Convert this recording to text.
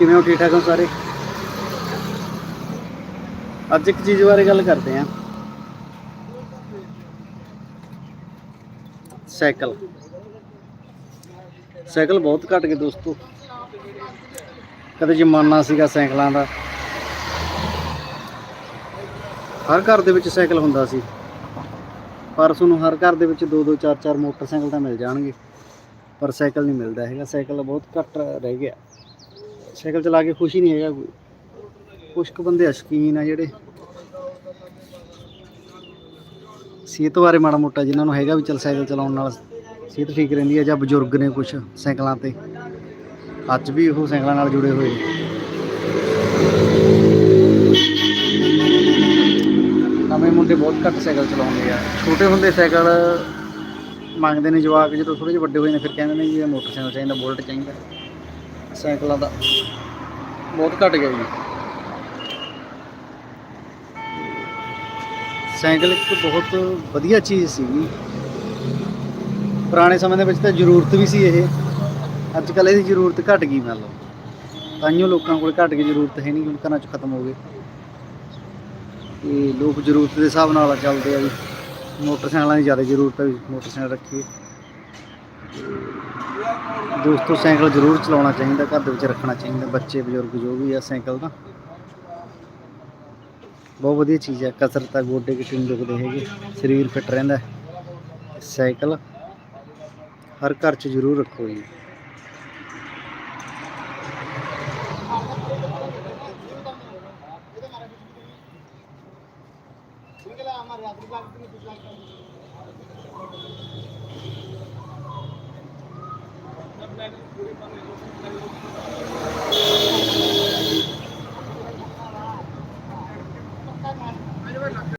ਕਿਵੇਂ ਹੋ ਠੀਕ ਠਾਕ ਹੋ ਸਾਰੇ? ਅੱਜ ਇੱਕ ਚੀਜ਼ ਬਾਰੇ ਗੱਲ ਕਰਦੇ ਆਂ। ਸਾਈਕਲ। ਸਾਈਕਲ ਬਹੁਤ ਘਟ ਗਏ ਦੋਸਤੋ। ਕਦੇ ਜ਼ਮਾਨਾ ਸੀਗਾ ਸਾਈਕਲਾਂ ਦਾ। ਹਰ ਘਰ ਦੇ ਵਿੱਚ ਸਾਈਕਲ ਹੁੰਦਾ ਸੀ। ਪਰ ਤੁਹਾਨੂੰ ਹਰ ਘਰ ਦੇ ਵਿੱਚ ਦੋ ਦੋ ਚਾਰ ਚਾਰ ਮੋਟਰਸਾਈਕਲ ਤਾਂ ਮਿਲ ਜਾਣਗੇ। ਪਰ ਸਾਈਕਲ ਨਹੀਂ ਮਿਲਦਾ ਹੈਗਾ। ਸਾਈਕਲ ਬਹੁਤ ਘੱਟ ਰਹਿ ਗਿਆ। ਸਾਈਕਲ ਚਲਾ ਕੇ ਖੁਸ਼ ਹੀ ਨਹੀਂ ਹੈਗਾ ਕੋਈ। ਕੁਛ ਕੁ ਬੰਦੇ ਅਸ਼ਕੀਨ ਆ ਜਿਹੜੇ। ਸਿਹਤ ਬਾਰੇ ਮਾੜਾ ਮੋਟਾ ਜਿਨ੍ਹਾਂ ਨੂੰ ਹੈਗਾ ਵੀ ਚਲ ਸਾਈਕਲ ਚਲਾਉਣ ਨਾਲ ਸਿਹਤ ਠੀਕ ਰਹਿੰਦੀ ਹੈ ਜਾਂ ਬਜ਼ੁਰਗ ਨੇ ਕੁਛ ਸਾਈਕਲਾਂ ਤੇ। ਅੱਜ ਵੀ ਉਹ ਸਾਈਕਲਾਂ ਨਾਲ ਜੁੜੇ ਹੋਏ ਨੇ। ਨਵੇਂ ਮੁੰਡੇ ਬਹੁਤ ਘੱਟ ਸਾਈਕਲ ਚਲਾਉਂਦੇ ਆ। ਛੋਟੇ ਹੁੰਦੇ ਸਾਈਕਲ ਮੰਗਦੇ ਨੇ ਜਵਾਕ, ਜਦੋਂ ਥੋੜੇ ਜਿਹੇ ਵੱਡੇ ਹੋਏ ਨੇ ਫਿਰ ਕਹਿੰਦੇ ਨੇ ਜੀ ਇਹ ਮੋਟਰਸਾਈਕਲ ਚਾਹੀਦਾ, ਬੁਲਟ ਚਾਹੀਦਾ। ਸਾਈਕਲਾਂ ਦਾ। ਬਹੁਤ ਘਟ ਗਿਆ ਜੀ। ਸਾਈਕਲ ਇੱਕ ਬਹੁਤ ਵਧੀਆ ਚੀਜ਼ ਸੀਗੀ। ਪੁਰਾਣੇ ਸਮੇਂ ਦੇ ਵਿੱਚ ਤਾਂ ਜ਼ਰੂਰਤ ਵੀ ਸੀ ਇਹ। ਅੱਜ ਕੱਲ੍ਹ ਇਹਦੀ ਜ਼ਰੂਰਤ ਘਟ ਗਈ ਮੰਨ ਲਓ। ਤਾਂ ਲੋਕਾਂ ਕੋਲ ਘਟ ਗਈ ਜ਼ਰੂਰਤ ਹੈ ਨਹੀਂ ਹੁਣ ਘਰਾਂ 'ਚ ਖਤਮ ਹੋ ਗਏ। ਤੇ ਲੋਕ ਜ਼ਰੂਰਤ ਦੇ ਹਿਸਾਬ ਨਾਲ ਚੱਲਦੇ ਆ ਜੀ। ਮੋਟਰਸਾਈਕਲਾਂ ਦੀ ਜ਼ਿਆਦਾ ਜ਼ਰੂਰਤ ਹੈ ਮੋਟਰਸਾਈਕਲ ਰੱਖੀਏ। ਦੋਸਤੋ, ਸਾਈਕਲ ਜ਼ਰੂਰ ਚਲਾਉਣਾ ਚਾਹੀਦਾ, ਘਰ ਦੇ ਵਿੱਚ ਰੱਖਣਾ ਚਾਹੀਦਾ, ਬੱਚੇ, ਬਜ਼ੁਰਗ ਜੋ ਵੀ ਆ ਸਾਈਕਲ ਦਾ। ਬਹੁਤ ਵਧੀਆ ਚੀਜ਼ ਹੈ ਕਸਰਤ ਆ, ਗੋਡੇ ਕਿਤੇ ਨਹੀਂ ਦੁਖਦੇ ਹੈਗੇ, ਸਰੀਰ ਫਿੱਟ ਰਹਿੰਦਾ ਸਾਈਕਲ ਹਰ ਘਰ 'ਚ ਜ਼ਰੂਰ ਰੱਖੋ ਜੀ। tamam. Hadi bakalım.